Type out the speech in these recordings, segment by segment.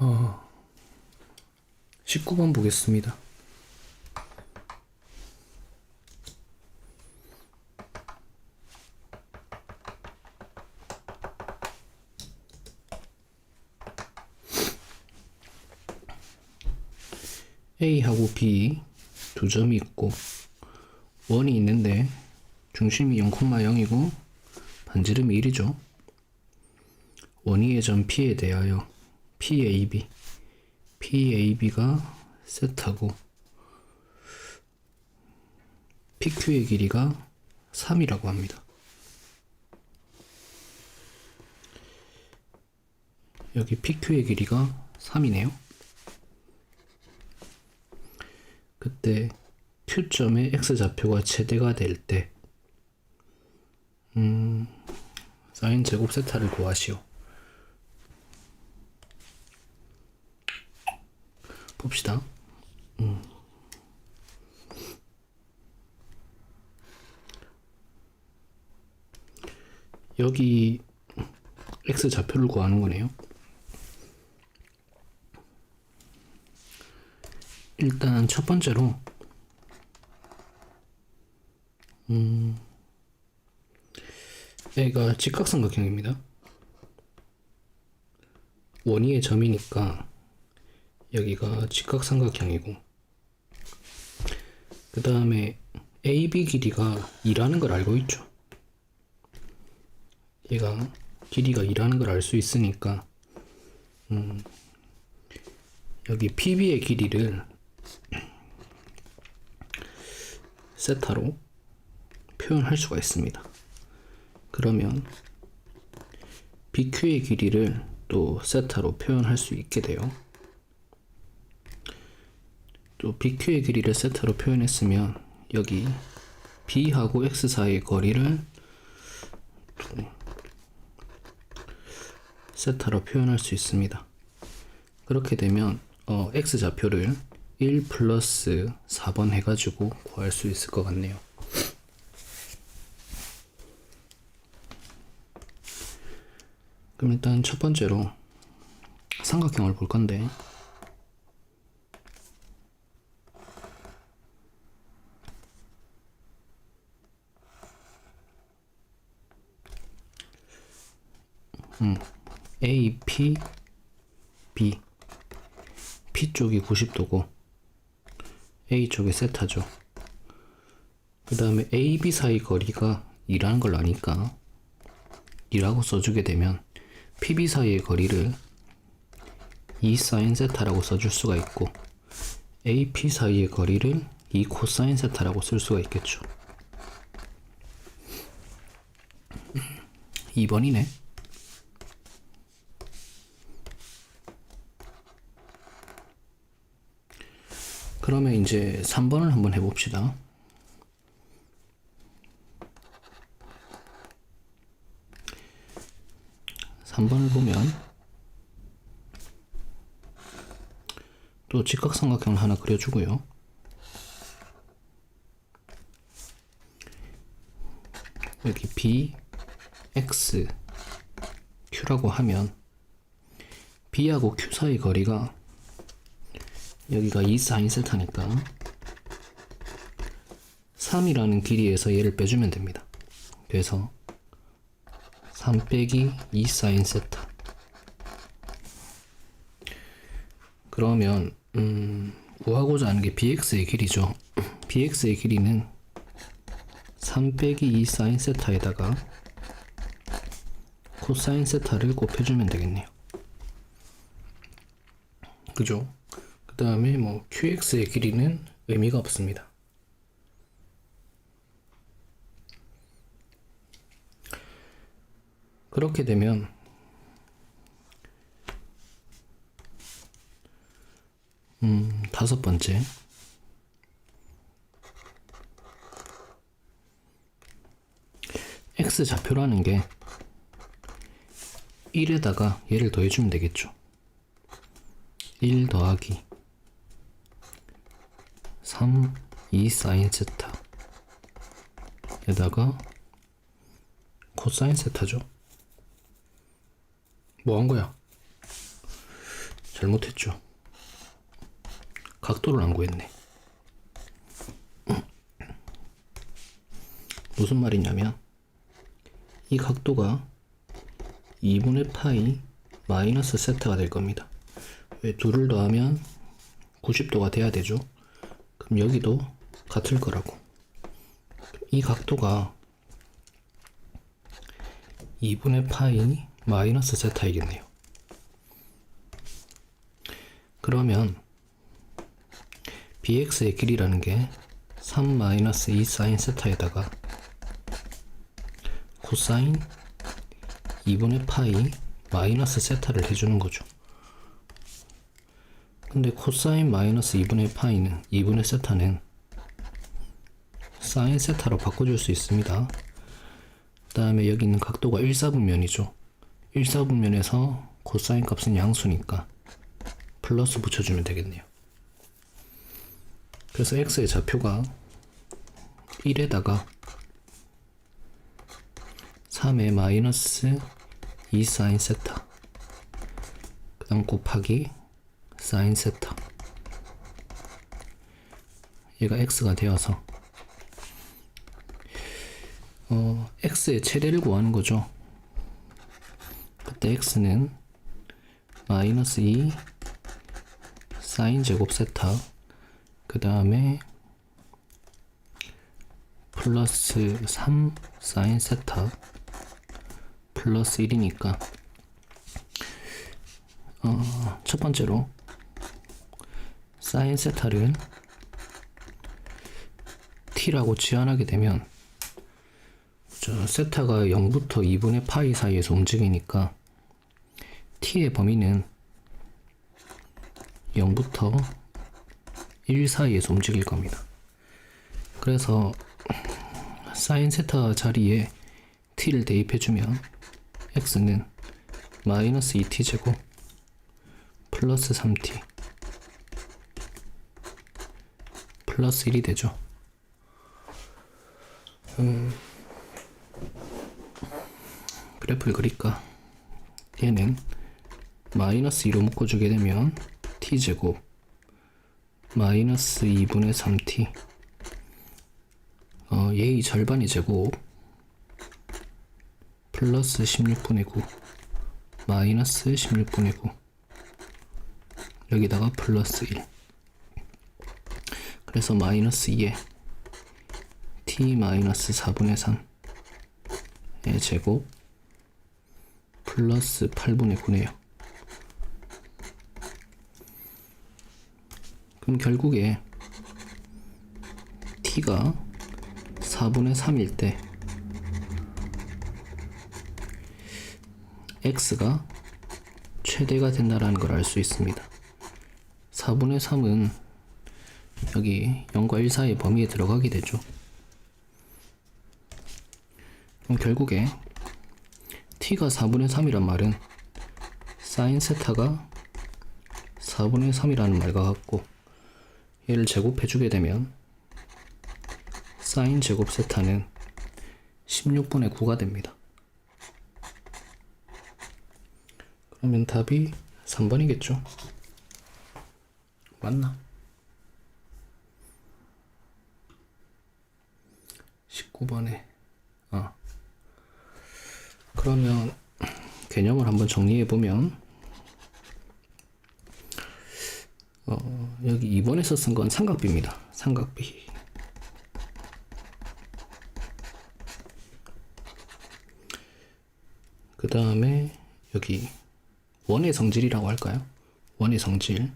어, 19번 보겠습니다. A하고 B 두 점이 있고 원이 있는데 중심이 0,0이고 반지름이 1이죠. 원위의 점 P에 대하여 PAB PAB가 세타고 PQ의 길이가 3이라고 합니다. 여기 PQ의 길이가 3이네요. 그때 Q점의 X좌표가 최대가 될 때, 음, 사인 제곱 세타를 구하시오. 봅시다. 음. 여기 X 좌표를 구하는 거네요. 일단 첫 번째로 음, A가 직각삼각형입니다. 원위의 점이니까 여기가 직각삼각형이고 그 다음에 AB 길이가 2라는 걸 알고 있죠. 얘가 길이가 2라는 걸 알 수 있으니까 음, 여기 PB의 길이를 세타로 표현할 수가 있습니다. 그러면 BQ의 길이를 또 세타로 표현할 수 있게 돼요. 또 BQ의 길이를 세타로 표현했으면 여기 B하고 X 사이의 거리를 또 세타로 표현할 수 있습니다. 그렇게 되면 어, X 좌표를 1 플러스 4번 해가지고 구할 수 있을 것 같네요. 그럼 일단 첫 번째로 삼각형을 볼 건데 음, A, P, B P 쪽이 90도고 A 쪽이 세타죠. 그 다음에 A, B 사이 거리가 2라는 걸 아니까 2라고 써주게 되면 PB 사이의 거리를 2 사인 세타라고 써줄 수가 있고 AP 사이의 거리를 2 코사인 세타라고 쓸 수가 있겠죠. 2번이네. 그러면 이제 3번을 한번 해봅시다. 삼번을 보면 또 직각삼각형을 하나 그려주고요. 여기 B, X, Q라고 하면 B하고 Q 사이 거리가 여기가 2 사인 세타니까 3이라는 길이에서 얘를 빼주면 됩니다. 그래서 3 빼기 2 사인 세타 그러면 음, 구하고자 하는 게 bx의 길이죠. bx의 길이는 3 빼기 2 사인 세타에다가 코사인 세타를 곱해주면 되겠네요. 그죠? 그 다음에 뭐 qx의 길이는 의미가 없습니다. 그렇게 되면 음, 다섯 번째 x 좌표라는 게 1에다가 얘를 더해주면 되겠죠. 1 더하기 3 2 사인 세타 에다가 코사인 세타죠. 뭐 한 거야? 잘못했죠. 각도를 안 구했네. 무슨 말이냐면 이 각도가 2분의 파이 마이너스 세타가 될 겁니다. 왜 둘을 더하면 90도가 돼야 되죠. 그럼 여기도 같을 거라고. 이 각도가 2분의 파이 마이너스 세타이겠네요. 그러면 bx의 길이라는 게 3 마이너스 2 사인 세타에다가 코사인 2분의 파이 마이너스 세타를 해주는 거죠. 근데 코사인 마이너스 2분의 파이는 2분의 세타는 사인 세타로 바꿔줄 수 있습니다. 그 다음에 여기 있는 각도가 1사분면이죠. 1사분면에서 코사인 값은 양수니까 플러스 붙여주면 되겠네요. 그래서 x의 좌표가 1에다가 3의 마이너스 2 사인 세타 그 다음 곱하기 사인 세타 얘가 x가 되어서. 어, x의 최대를 구하는 거죠. 그때 x는 마이너스 2 사인 제곱 세타 그 다음에 플러스 3 사인 세타 플러스 1이니까. 어, 첫 번째로 사인 세타를 t라고 치환하게 되면 저 세타가 0부터 2분의 파이 사이에서 움직이니까 t의 범위는 0부터 1 사이에서 움직일 겁니다. 그래서 사인 세타 자리에 t를 대입해주면 x는 마이너스 2t 제곱 플러스 3t 플러스 1이 되죠. 음, 그래프를 그릴까? 얘는 마이너스 2로 묶어주게 되면 t 제곱 마이너스 2분의 3t 어, 얘의 절반이 제곱 플러스 16분의 9 마이너스 16분의 9 여기다가 플러스 1 그래서 마이너스 2에 t 마이너스 4분의 3의 제곱 플러스 8분의 9네요 그럼 결국에 t가 4분의 3일 때 x가 최대가 된다라는 걸 알 수 있습니다. 4분의 3은 여기 0과 1 사이의 범위에 들어가게 되죠. 그럼 결국에 t가 4분의 3이란 말은 사인 세타가 4분의 3이라는 말과 같고 얘를 제곱해주게 되면 사인 제곱 세타는 16분의 9가 됩니다. 그러면 답이 3번이겠죠? 맞나? 19번에 아 그러면 개념을 한번 정리해 보면 어, 여기 2번에서 쓴 건 삼각비입니다. 삼각비. 그 다음에 여기 원의 성질이라고 할까요? 원의 성질.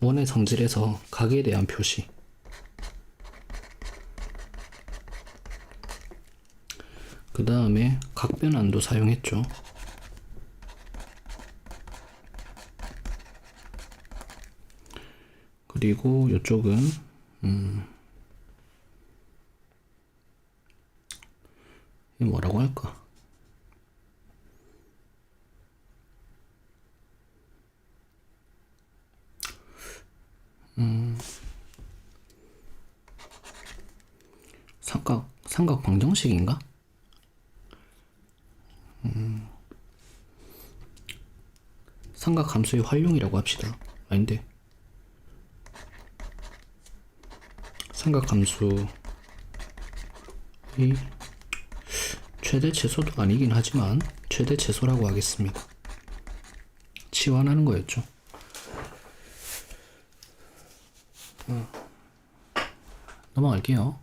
원의 성질에서 각에 대한 표시. 그 다음에 각변환도 사용했죠. 그리고 이쪽은 음, 이 뭐라고 할까? 음, 삼각 삼각 방정식인가? 음. 삼각 함수의 활용이라고 합시다. 아닌데. 삼각 함수의 최대 최소도 아니긴 하지만 최대 최소라고 하겠습니다. 치환하는 거였죠. 넘어갈게요.